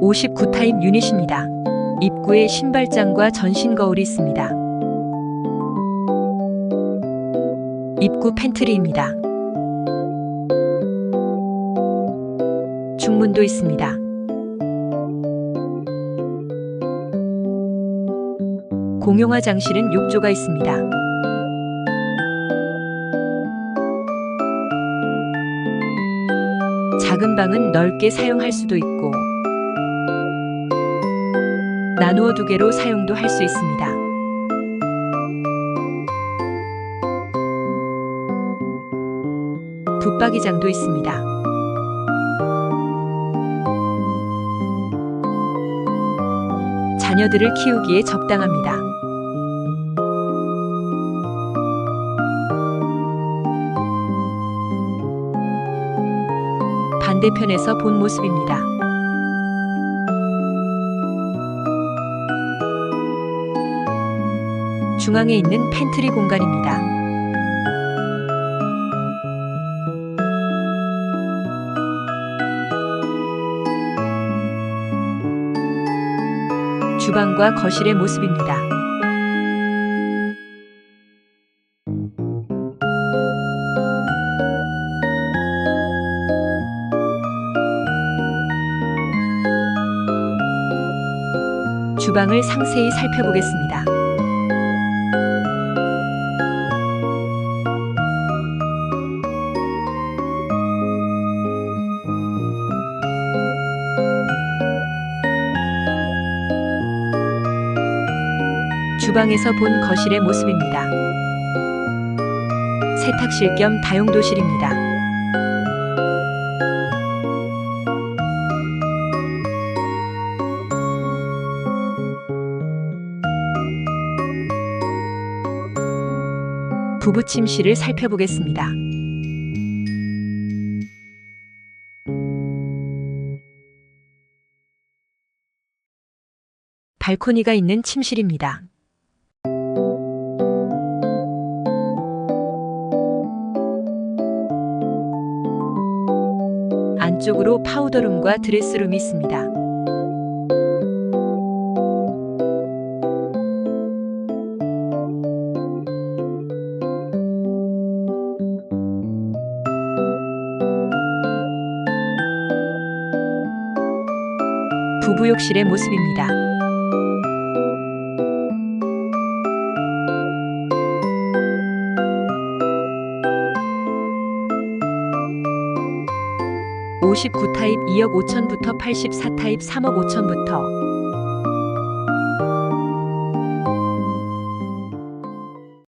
59타입 유닛입니다. 입구에 신발장과 전신 거울이 있습니다. 입구 팬트리입니다. 중문도 있습니다. 공용 화장실은 욕조가 있습니다. 작은 방은 넓게 사용할 수도 있고 나누어 두 개로 사용도 할 수 있습니다. 붙박이장도 있습니다. 자녀들을 키우기에 적당합니다. 반대편에서 본 모습입니다. 중앙에 있는 팬트리 공간입니다. 주방과 거실의 모습입니다. 주방을 상세히 살펴보겠습니다. 주방에서 본 거실의 모습입니다. 세탁실 겸 다용도실입니다. 부부 침실을 살펴보겠습니다. 발코니가 있는 침실입니다. 안쪽으로 파우더룸과 드레스룸이 있습니다. 부부 욕실의 모습입니다. (59타입) (2억 5천부터) (84타입) (3억 5천부터)